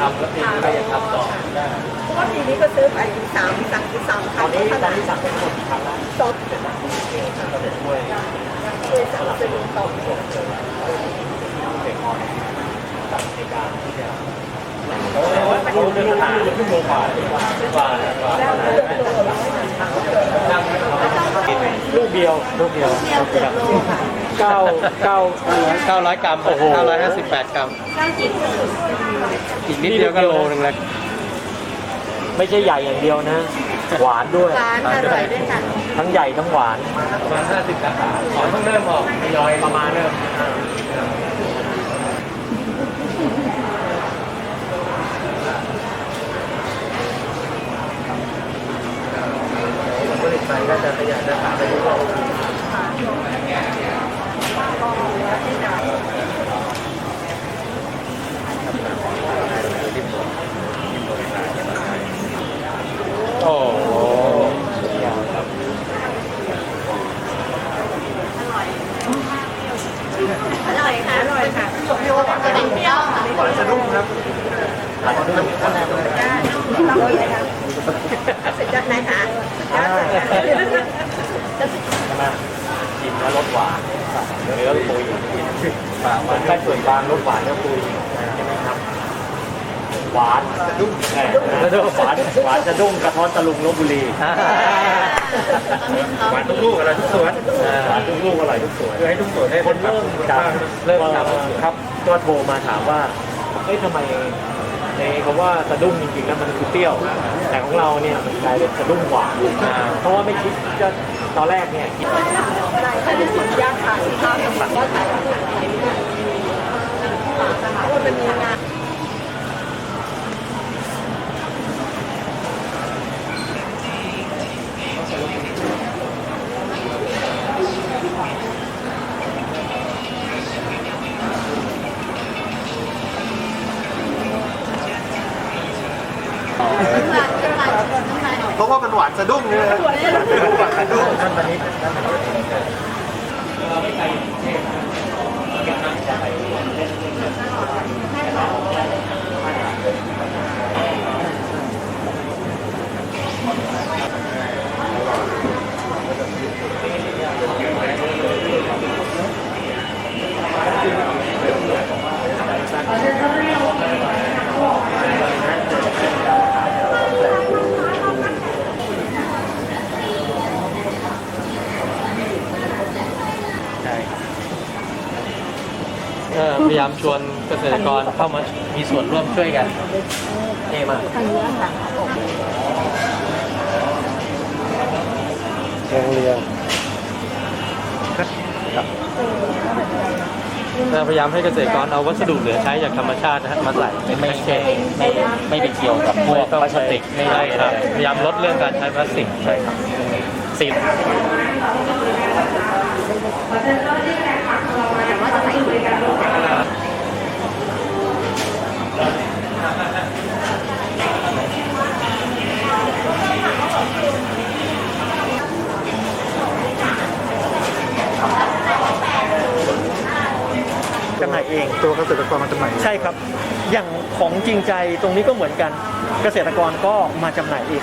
ทำแล้วปีนี้ก็ยังทำต่อได้เพราะว่าปีนี้ก็ซื้อไปสามสั่งสามคตรั้งนี้ตอนนั้นนี้สั่งเป็นคนกี่ครั้งแล้วสองก็จะช่วยช่วยสนับสนุนต่อเด็กอ่อนกับในการที่จะโอ้ยเขาเดินทางขึ้นโมบายกว่าว่าว่า แล้วก็เลยตัวเราไม่ทัน ลูกเดียวลูกเดียวเที่ยวเกือบโลค่ะเก้าเก้าเก้าร้อยกรัมโอ้โหเก้าร้อยห้าสิบแปดกรัมเก้าจิ๋วอีกนิดเดียวก็โลนึงแล้ว ไม่ใช่ใหญ่อย่างเดียวนะ หวานด้วย ร้านอร่อยด้วยค่ะ ทั้งใหญ่ทั้งหวาน ประมาณห้าสิบสาขาขอต้องเริ่มออกทยอยประมาณเนี้ย ผลิต ไปก็จะขยายสาขาไปเรื่อยๆโอ้โหอร่อยค่ะ อร่อยค่ะเป็นเปรี้ยวค่ะหวานสะดุ้งครับหวานสะดุ้งขั้นแรกเลยได้ต้องเลยค่ะสุดยอดนายค่ะสุดยอดเลยค่ะ ใช่ไหมกินแล้วรสหวานเนื้อปุยปากมันแค่ส่วนบางรสหวานเนื้อปุยใช่ไหมครับ หวานสะดุ้งแหมสะดุ้งหวานหวานสะดุ้งกระท้อนตะลุงลบบุรีหวานทุกลูกอะไรทุกสวนหวานทุกลูกอร่อยทุกสวนคือให้ทุกสวนได้คนเริ่มจัจับบเริ่มจับครับ ก็โทรมาถามว่าเอ้ยทำไม ในคำว่าสะดุ้งจริงๆแล้วมันคือเปรี้ยว แต่ของเราเนี่ยมันกลายเป็นสะดุ้งหวานเพราะว่าไม่คิดจะตอนแรกเนี่ยคิดถ้าเป็นคนยากค่ะที่ข้าวจังหวัดก็ขาย เพราะว่ามันหวานสะดุ้งเลยหวานสะดุ้ง ท่านตอนนี้ท่านตอนนี้ใช่ เออพยายามชวนเกษตรกรเข้ามามีส่วนร่วมช่วยกันเท่มากทางนี้ค่ะเรียงเรียงเออพยายามให้เกษตรกรเอาวัสดุเหลือใช้จากธรรมชาตินะฮะมาใส่เป็นไม่แพ็กเกใช่จไม่ไม่ไปเกี่ยวกับพวกพลาสติกไม่ใช่ได้ครับพยายามลดเรื่องการใช้พลาสติกใช่ครับสิบ แต่ว่าจะใส่ถุงกัน จำหน่ายเอง ตัวเกษตรกรมาจำหน่ายใช่ครับ อย่างของจริงใจตรงนี้ก็เหมือนกัน เกษตรกรก็มาจำหน่ายเอง